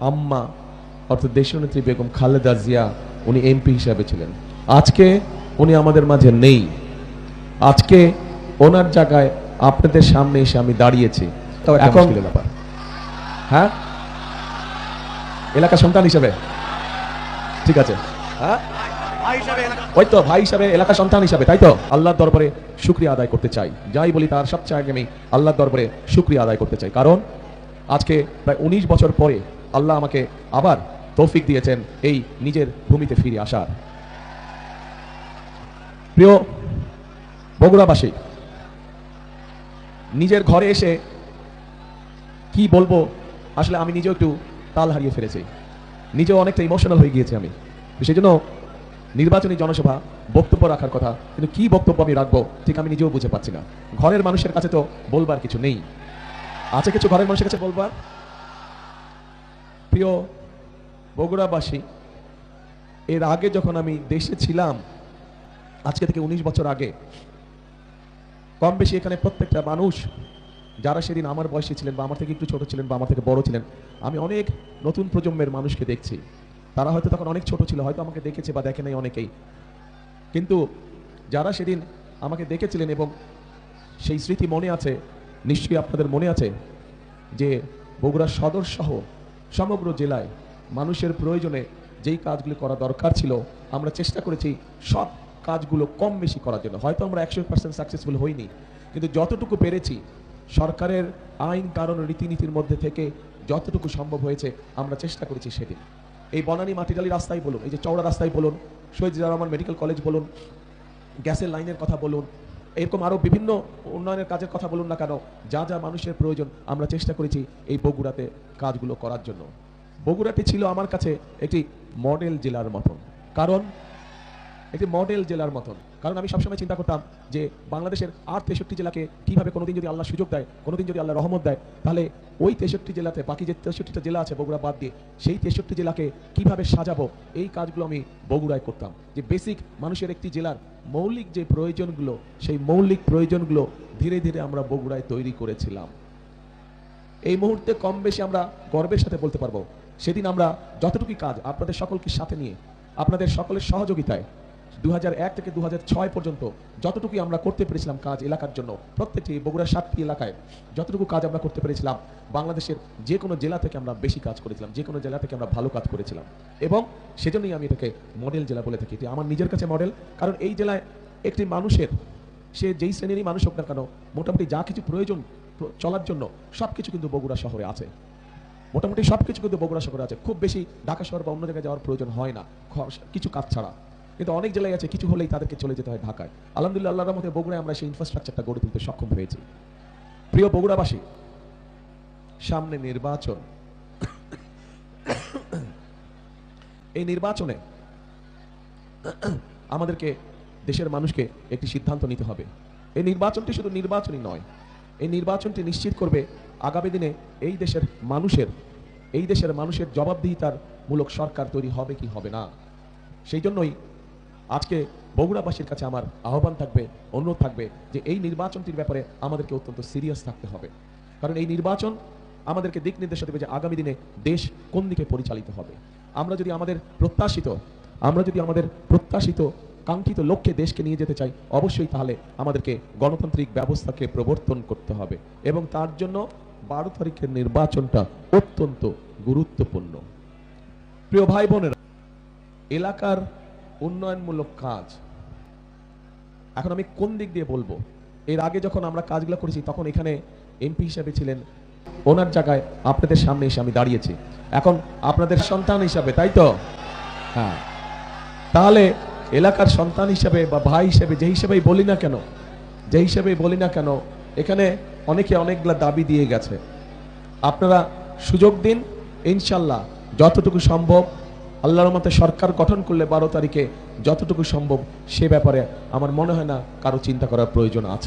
আম্মা অর্থাৎ দেশনেত্রী বেগম খালেদা জিয়া উনি এমপি হিসাবে ছিলেন। আজকে উনি আমাদের মাঝে নেই। আজকে ওনার জায়গায় আপনাদের সামনে এসে আমি দাঁড়িয়েছি। এখন ব্যাপার। হ্যাঁ? এলাকা সন্তান হিসেবে? ঠিক আছে। হ্যাঁ? ওই তো ভাই হিসাবে এলাকা সন্তান হিসাবে তাই তো? আল্লাহর দরবারে শুক্রিয়া আদায় করতে চাই। যাই বলি তার সবচেয়ে আগে আমি আল্লাহর দরবারে শুক্রিয়া আদায় করতে চাই। কারণ আজকে প্রায় উনিশ বছর পরে আল্লাহ আমাকে আবার তৌফিক দিয়েছেন এই নিজের ভূমিতে ফিরে আসার। প্রিয় বগুড়াবাসী, নিজের ঘরে এসে কি বলব? আসলে আমি নিজেও একটু তাল হারিয়ে ফেলেছি। নিজেও অনেকটা ইমোশনাল হয়ে গিয়েছি আমি। সেই জন্য নির্বাচনী জনসভা বক্তব্য রাখার কথা, কিন্তু কি বক্তব্য আমি রাখব ঠিক আমি নিজেও বুঝে পাচ্ছি না। ঘরের মানুষের কাছে তো বলবার কিছু নেই। আছে কিছু ঘরের মানুষের কাছে বলবার? প্রিয় বগুড়াবাসী, এর আগে যখন আমি দেশে ছিলাম, আজকে থেকে উনিশ বছর আগে, কম বেশি এখানে প্রত্যেকটা মানুষ যারা সেদিন আমার বয়সী ছিলেন বা আমার থেকে একটু ছোট ছিলেন বা আমার থেকে বড় ছিলেন, আমি অনেক নতুন প্রজন্মের মানুষকে দেখছি। তারা হয়তো তখন অনেক ছোট ছিল, হয়তো আমাকে দেখেছে বা দেখে নাই অনেকেই। কিন্তু যারা সেদিন আমাকে দেখেছিলেন এবং সেই স্মৃতি মনে আছে, নিশ্চয়ই আপনাদের মনে আছে যে বগুড়া সদর সহ সমগ্র জেলায় মানুষের প্রয়োজনে যেই কাজগুলি করা দরকার ছিল, আমরা চেষ্টা করেছি সব কাজগুলো কম বেশি করার জন্য। হয়তো আমরা একশো পার্সেন্ট সাকসেসফুল হইনি, কিন্তু যতটুকু পেরেছি, সরকারের আইন, কারণ, রীতিনীতির মধ্যে থেকে যতটুকু সম্ভব হয়েছে, আমরা চেষ্টা করেছি সেদিন। এই বনানী মাটিডালি রাস্তায় বলুন, এই যে চওড়া রাস্তায় বলুন শহীদ রহমান মেডিকেল কলেজ বলুন, গ্যাসের লাইনের কথা বলুন এরকম আরও বিভিন্ন উন্নয়নের কাজের কথা বলুন না কেন, যা যা মানুষের প্রয়োজন, আমরা চেষ্টা করেছি এই বগুড়াতে কাজগুলো করার জন্য। বগুড়াটি ছিল আমার কাছে একটি মডেল জেলার মতন। কারণ একটি মডেল জেলার মতন। কারণ আমি সবসময় চিন্তা করতাম যে বাংলাদেশের আর তেষট্টি জেলাকে কীভাবে কোনোদিন যদি আল্লাহ সুযোগ দেয়, কোনোদিন যদি আল্লাহ রহমত দেয়, তাহলে ওই তেষট্টি জেলাতে বাকি যে তেষট্টিটা জেলা আছে, বগুড়া বাদ দিয়ে, সেই তেষট্টি জেলাকে কীভাবে সাজাবো, এই কাজগুলো আমি বগুড়ায় করতাম। যে বেসিক মানুষের একটি জেলার মৌলিক যে প্রয়োজনগুলো, সেই মৌলিক প্রয়োজনগুলো ধীরে ধীরে আমরা বগুড়ায় তৈরি করেছিলাম। এই মুহূর্তে কম বেশি আমরা গর্বের সাথে বলতে পারব, সেদিন আমরা যতটুকু কাজ আপনাদের সকলকে সাথে নিয়ে, আপনাদের সকলের সহযোগিতায় এক থেকে দু হাজার ছয় পর্যন্ত যতটুকু আমরা করতে পেরেছিলাম কাজ এলাকার জন্য, প্রত্যেকটি বগুড়ার সাতটি এলাকায় যতটুকু কাজ আমরা করতে পেরেছিলাম, বাংলাদেশের যে কোনো জেলা থেকে আমরা বেশি কাজ করেছিলাম, যে কোনো জেলা থেকে আমরা ভালো কাজ করেছিলাম। এবং সেজন্যই আমি এটাকে মডেল জেলা বলে থাকি। এটি আমার নিজের কাছে মডেল কারণ এই জেলায় একটি মানুষের, সে যেই শ্রেণীরই মানুষ হোক না কেন, মোটামুটি যা কিছু প্রয়োজন চলার জন্য সব কিছু কিন্তু বগুড়া শহরে আছে। মোটামুটি সব কিছু কিন্তু বগুড়া শহরে আছে। খুব বেশি ঢাকা শহর বা অন্য জায়গায় যাওয়ার প্রয়োজন হয় না। কিছু কাজ ছাড়া। কিন্তু অনেক জেলায় আছে, কিছু হলেই তাদেরকে চলে যেতে হয় ঢাকায়। আলহামদুলিল্লাহ, আল্লাহর মধ্যে বগুড়ায় আমরা সেই ইনফ্রাস্ট্রাকচারটা গড়ে তুলতে সক্ষম হয়েছি। প্রিয় বগুড়াবাসী, সামনে নির্বাচন। এই নির্বাচনে আমাদেরকে, দেশের মানুষকে একটি সিদ্ধান্ত নিতে হবে। এই নির্বাচনটি শুধু নির্বাচনই নয়, এই নির্বাচনটি নিশ্চিত করবে আগামী দিনে এই দেশের মানুষের, এই দেশের মানুষের জবাবদিহিতার মূলক সরকার তৈরি হবে কি হবে না। সেই জন্যই আজকে বগুড়াবাসীর কাছে আমার আহ্বান থাকবে, অনুরোধ থাকবে যে এই নির্বাচনটির ব্যাপারে আমাদেরকে অত্যন্ত সিরিয়াস থাকতে হবে। কারণ এই নির্বাচন আমাদেরকে দিক নির্দেশ দেবে যে আগামী দিনে দেশ কোন দিকে পরিচালিত হবে। আমরা যদি আমাদের প্রত্যাশিত, আমরা যদি আমাদের প্রত্যাশিত, কাঙ্ক্ষিত লক্ষ্যে দেশকে নিয়ে যেতে চাই, অবশ্যই তাহলে আমাদেরকে গণতান্ত্রিক ব্যবস্থাকে প্রবর্তন করতে হবে এবং তার জন্য বারো তারিখের নির্বাচনটা অত্যন্ত গুরুত্বপূর্ণ। প্রিয় ভাই বোনেরা, এলাকার উন্নয়নমূলক কাজ। এখন আমি কোন দিক দিয়ে বলব? এর আগে যখন আমরা কাজগুলো করেছি, তখন এখানে এমপি হিসাবে ছিলেন। ওনার জায়গায় আপনাদের সামনে এসে আমি দাঁড়িয়েছি। এখন আপনাদের সন্তান হিসাবে, তাই তো? হ্যাঁ। তাহলে এলাকার সন্তান হিসাবে বা ভাই হিসাবে, যে হিসাবেই বলি না কেন, যে হিসাবেই বলি না কেন, এখানে অনেকে অনেকগুলা দাবি দিয়ে গেছে। আপনারা সুযোগ দিন, ইনশাল্লাহ, যতটুকু সম্ভব আল্লাহর মতে সরকার গঠন করলে বারো তারিখে যতটুকু সম্ভব সে ব্যাপারে আমার মনে হয় না কারও চিন্তা করার প্রয়োজন আছে।